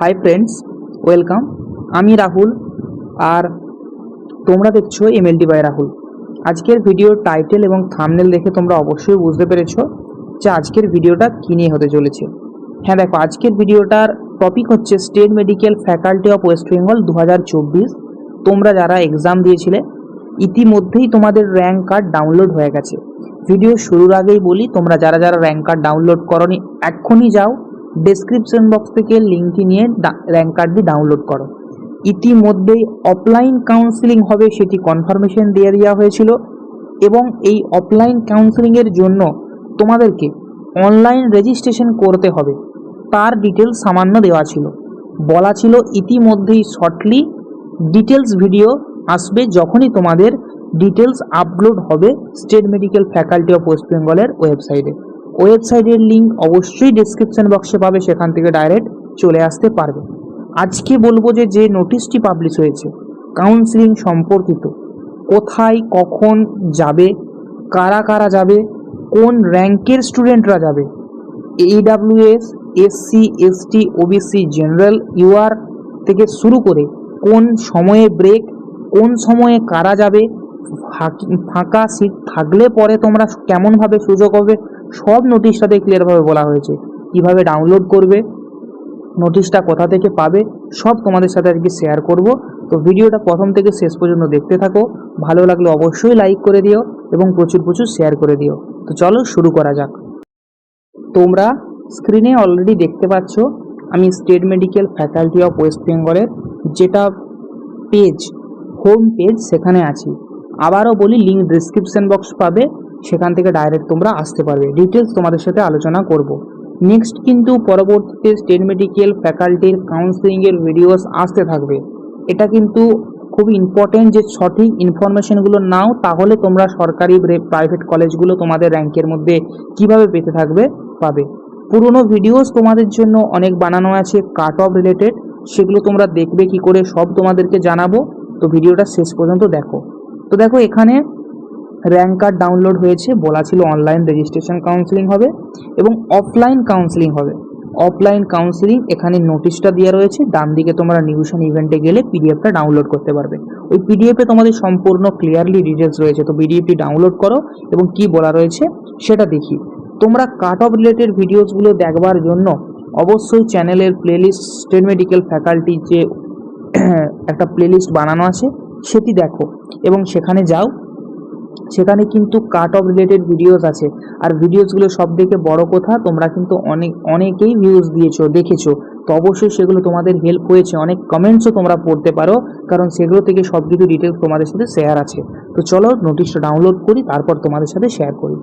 Hi friends welcome আমি রাহুল আর তোমরা দেখছ এমএলডি বাই রাহুল। আজকের ভিডিওর টাইটেল এবং থামনেল দেখে তোমরা অবশ্যই বুঝতে পেরেছ যে আজকের ভিডিওটা কী নিয়ে হতে চলেছে। হ্যাঁ দেখো, আজকের ভিডিওটার টপিক হচ্ছে state medical faculty of West Bengal দু হাজার চব্বিশ। তোমরা যারা এক্সাম দিয়েছিলে, ইতিমধ্যেই তোমাদের র্যাঙ্ক কার্ড ডাউনলোড হয়ে গেছে। ভিডিও শুরুর আগেই বলি, তোমরা যারা যারা র্যাঙ্ক কার্ড ডাউনলোড করনি, এক্ষুনি যাও ডেসক্রিপশন বক্স থেকে লিঙ্কটি নিয়ে র্যাঙ্ক কার্ডটি ডাউনলোড করো। ইতিমধ্যেই অফলাইন কাউন্সিলিং হবে সেটি কনফার্মেশন দিয়ে দেওয়া হয়েছিল এবং এই অফলাইন কাউন্সিলিংয়ের জন্য তোমাদেরকে অনলাইন রেজিস্ট্রেশন করতে হবে। তার ডিটেলস সামান্য দেওয়া ছিল। বলা ছিল ইতিমধ্যেই শর্টলি ডিটেলস ভিডিও আসবে যখনই তোমাদের ডিটেলস আপলোড হবে state medical faculty of West বেঙ্গলের ওয়েবসাইটে ওয়েবসাইটের লিঙ্ক অবশ্যই ডিসক্রিপশন বক্সে পাবে, সেখান থেকে ডাইরেক্ট চলে আসতে পারবে। আজকে বলব যে যে নোটিশটি পাবলিশ হয়েছে কাউন্সিলিং সম্পর্কিত, কোথায়, কখন যাবে, কারা কারা যাবে, কোন র্যাঙ্কের স্টুডেন্টরা যাবে EWS SC ST OBC general UR থেকে শুরু করে কোন সময়ে ব্রেক কোন সময়ে কারা যাবে, ফাঁকি- সিট থাকলে পরে তোমরা কেমনভাবে সুযোগ হবে সব নোটিশটাতে ক্লিয়ারভাবে বলা হয়েছে। কীভাবে ডাউনলোড করবে নোটিশটা কোথা থেকে পাবে, সব তোমাদের সাথে আজকে শেয়ার করব। তো ভিডিওটা প্রথম থেকে শেষ পর্যন্ত দেখতে থাকো। ভালো লাগলে অবশ্যই লাইক করে দিও এবং প্রচুর প্রচুর শেয়ার করে দিও। তো চলো শুরু করা যাক। তোমরা স্ক্রিনে অলরেডি দেখতে পাচ্ছ, আমি state medical faculty of West বেঙ্গলের যেটা পেজ হোম পেজ সেখানে আছি। আবারও বলি লিঙ্ক ডিসক্রিপশন বক্স পাবে। সেখান থেকে ডাইরেক্ট তোমরা আসতে পারবে। ডিটেলস তোমাদের সাথে আলোচনা করব। নেক্সট কিন্তু পরবর্তীতে স্টেট মেডিকেল ফ্যাকাল্টির কাউন্সিলিংয়ের ভিডিওস আসতে থাকবে। এটা কিন্তু খুব ইম্পর্টেন্ট যে সঠিক ইনফরমেশনগুলো নাও, তাহলে তোমরা সরকারি প্রাইভেট কলেজগুলো তোমাদের র্যাঙ্কের মধ্যে কীভাবে পেতে থাকবে, পাবে। পুরনো ভিডিওস তোমাদের জন্য অনেক বানানো আছে কাট অফ রিলেটেড সেগুলো তোমরা দেখবে কি করে, সব তোমাদেরকে জানাব। তো ভিডিওটা শেষ পর্যন্ত দেখো। তো দেখো এখানে র্যাঙ্ক কার্ড ডাউনলোড হয়েছে, বলা ছিল অনলাইন রেজিস্ট্রেশন কাউন্সিলিং হবে এবং অফলাইন কাউন্সিলিং হবে। অফলাইন কাউন্সিলিং এখানে নোটিশটা দেওয়া রয়েছে, ডান দিকে তোমরা নিউশন ইভেন্টে গেলে পিডিএফটা ডাউনলোড করতে পারবে। ওই পিডিএফে তোমাদের সম্পূর্ণ ক্লিয়ারলি ডিটেলস রয়েছে, তো পিডিএফটি ডাউনলোড করো এবং কি বলা রয়েছে সেটা দেখি। তোমরা কাট অফ রিলেটেড ভিডিওসগুলো দেখবার জন্য অবশ্যই চ্যানেলের প্লেলিস্ট স্টেট মেডিকেল ফ্যাকাল্টি যে একটা প্লেলিস্ট বানানো আছে, সেটি দেখো এবং সেখানে যাও। সেখানে কিন্তু কাট অফ রিলেটেড ভিডিওস আছে। আর ভিডিওসগুলো সব থেকে বড় কথা, তোমরা কিন্তু অনেক, অনেকেই ভিউজ দিয়েছ, দেখেছ। তো অবশ্যই সেগুলো তোমাদের হেল্প হয়েছে। অনেক কমেন্টসও তোমরা পড়তে পারো, কারণ সেগুলো থেকে সব কিছু ডিটেলস তোমাদের সাথে শেয়ার আছে। তো চলো নোটিশটা ডাউনলোড করি, তারপর তোমাদের সাথে শেয়ার করি।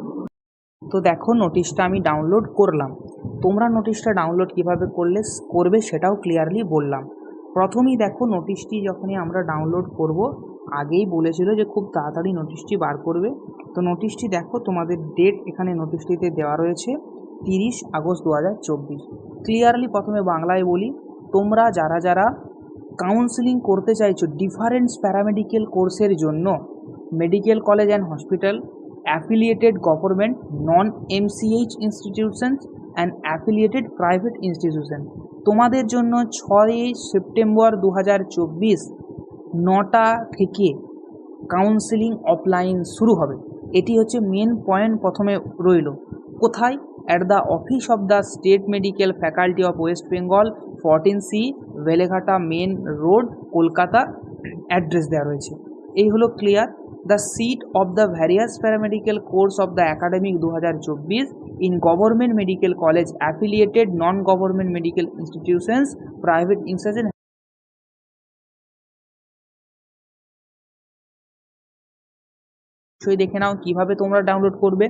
তো দেখো নোটিশটা আমি ডাউনলোড করলাম। তোমরা নোটিশটা ডাউনলোড কীভাবে করলে, করবে সেটাও ক্লিয়ারলি বললাম। প্রথমেই দেখো নোটিশটি যখনই আমরা ডাউনলোড করব আগেই বলেছিল যে খুব তাড়াতাড়ি নোটিশটি বার করবে। তো নোটিশটি দেখো, তোমাদের ডেট এখানে নোটিশটিতে দেওয়া রয়েছে, তিরিশ আগস্ট দু হাজার চব্বিশ। ক্লিয়ারলি প্রথমে বাংলায় বলি, তোমরা যারা যারা কাউন্সিলিং করতে চাইছো ডিফারেন্স প্যারামেডিক্যাল কোর্সের জন্য medical college and hospital affiliated government non MCH institutions and affiliated private institution তোমাদের জন্য ছয়ই সেপ্টেম্বর দু হাজার চব্বিশ নটা থেকে কাউন্সিলিং অফলাইন শুরু হবে। এটি হচ্ছে মেন পয়েন্ট প্রথমে রইল। কোথায়? At the office of the state medical faculty of West Bengal fourteen C Beleghata main road Kolkata address দেওয়া রয়েছে। এই হলো clear the seat of the various paramedical course of the academic দু হাজার চব্বিশ in government medical college affiliated non government medical institutions private institution অবশ্যই দেখে নাও কীভাবে তোমরা ডাউনলোড করবে।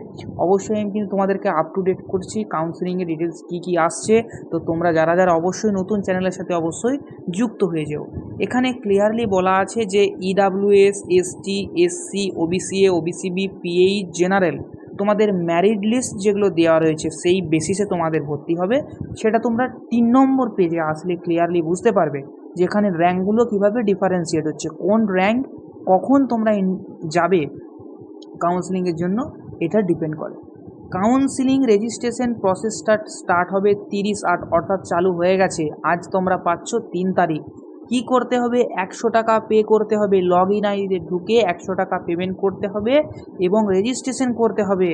অবশ্যই আমি কিন্তু তোমাদেরকে আপ টু ডেট করছি কাউন্সিলিংয়ের ডিটেলস কী কী আসছে। তো তোমরা যারা যারা অবশ্যই নতুন চ্যানেলের সাথে অবশ্যই যুক্ত হয়ে যেও। এখানে ক্লিয়ারলি বলা আছে যে EWS ST SC OBC A OBC B PH general তোমাদের ম্যারিড লিস্ট যেগুলো দেওয়া রয়েছে, সেই বেসিসে তোমাদের ভর্তি হবে। সেটা তোমরা তিন নম্বর পেজে আসলে ক্লিয়ারলি বুঝতে পারবে যেখানে র্যাঙ্কগুলো কীভাবে ডিফারেন্সিয়েট হচ্ছে, কোন র্যাঙ্ক কখন তোমরা যাবে কাউন্সিলিংয়ের জন্য এটা ডিপেন্ড করে। কাউন্সিলিং রেজিস্ট্রেশন প্রসেসটা স্টার্ট হবে তিরিশ আট, অর্থাৎ চালু হয়ে গেছে। আজ তোমরা পাচ্ছ তিন তারিখ। কি করতে হবে? একশো টাকা পে করতে হবে। লগ ইন আইডিতে ঢুকে একশো টাকা পেমেন্ট করতে হবে এবং রেজিস্ট্রেশন করতে হবে।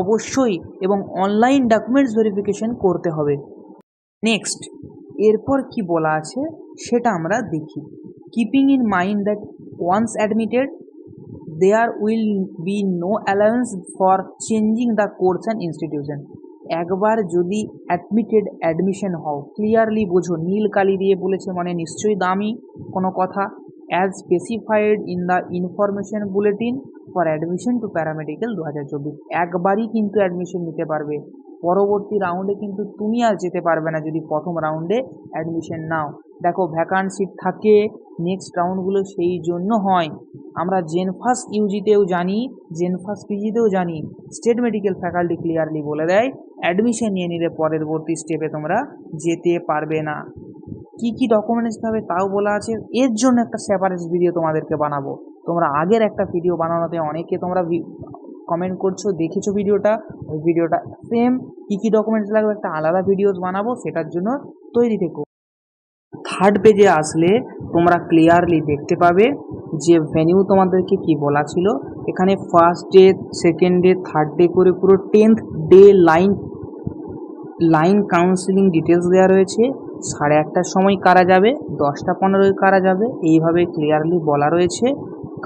অবশ্যই এবং অনলাইন ডকুমেন্টস ভেরিফিকেশন করতে হবে। নেক্সট এরপর কি বলা আছে? সেটা আমরা দেখি। Keeping in mind that once admitted there will be no allowance for changing the course and institution একবার যদি অ্যাডমিটেড অ্যাডমিশন হও ক্লিয়ারলি বোঝো, নীল কালি দিয়ে বলেছে মানে নিশ্চয়ই দামি কোনো কথা। As specified in the information bulletin for admission to paramedical দু হাজার চব্বিশ। একবারই কিন্তু অ্যাডমিশন নিতে পারবে। পরবর্তী রাউন্ডে কিন্তু তুমি আর যেতে পারবে না যদি প্রথম রাউন্ডে অ্যাডমিশন নাও। দেখো ভ্যাকান্সি থাকে নেক্সট রাউন্ডগুলো সেই জন্য হয়। আমরা জেনফাস ইউজিতেও জানি জেনফাস পিজিতেও জানি। স্টেট মেডিকেল ফ্যাকাল্টি ক্লিয়ারলি বলে দেয় অ্যাডমিশন নিয়ে নিলে পরবর্তী স্টেপে তোমরা যেতে পারবে না। কি কি ডকুমেন্টস হবে তাও বলা আছে, এর জন্য একটা সেপারেট ভিডিও তোমাদেরকে বানাবো। তোমরা আগের একটা ভিডিও বানানোতে অনেকে তোমরা কমেন্ট করছ, দেখেছ ভিডিওটা ওই ভিডিওটা সেম কী কী ডকুমেন্টস লাগবে একটা আলাদা ভিডিওস বানাবো, সেটার জন্য তৈরি থেকো। থার্ড পেজে আসলে তোমরা ক্লিয়ারলি দেখতে পাবে যে ভেনিউ তোমাদেরকে কি বলা ছিল। এখানে first day second day third day করে পুরো tenth day line line counselling details দেওয়া রয়েছে। সাড়ে একটার সময় কারা যাবে? দশটা পনেরোয় কারা যাবে? এইভাবে ক্লিয়ারলি বলা রয়েছে।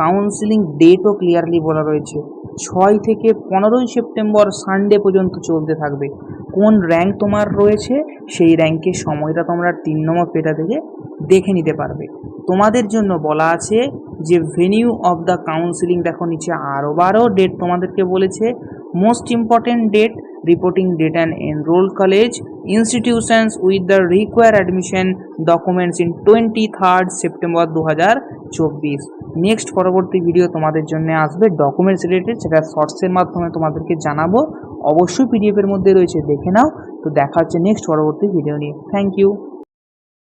কাউন্সিলিং ডেটও ক্লিয়ারলি বলা রয়েছে। ছয় থেকে পনেরোই সেপ্টেম্বর সানডে পর্যন্ত চলতে থাকবে। কোন র্যাঙ্ক তোমার রয়েছে, সেই র্যাঙ্কের সময়টা তোমরা তিন নম্বর পেটা থেকে দেখে নিতে পারবে। তোমাদের জন্য বলা আছে যে ভেনিউ অফ দ্য কাউন্সিলিং দেখো নিচে আরও বারো ডেট তোমাদেরকে বলেছে। Most important date reporting date and enrol college institutions with the require admission documents in twenty third September দু হাজার চব্বিশ নেক্সট পরবর্তী ভিডিও তোমাদের জন্য আসবে। ডকুমেন্টস রিলেটেড সেটা শর্টসের মাধ্যমে তোমাদেরকে জানাব। অবশ্যই পিডিএফের মধ্যে রয়েছে, দেখে নাও। তো দেখা হচ্ছে নেক্সট পরবর্তী ভিডিও নিয়ে। Thank you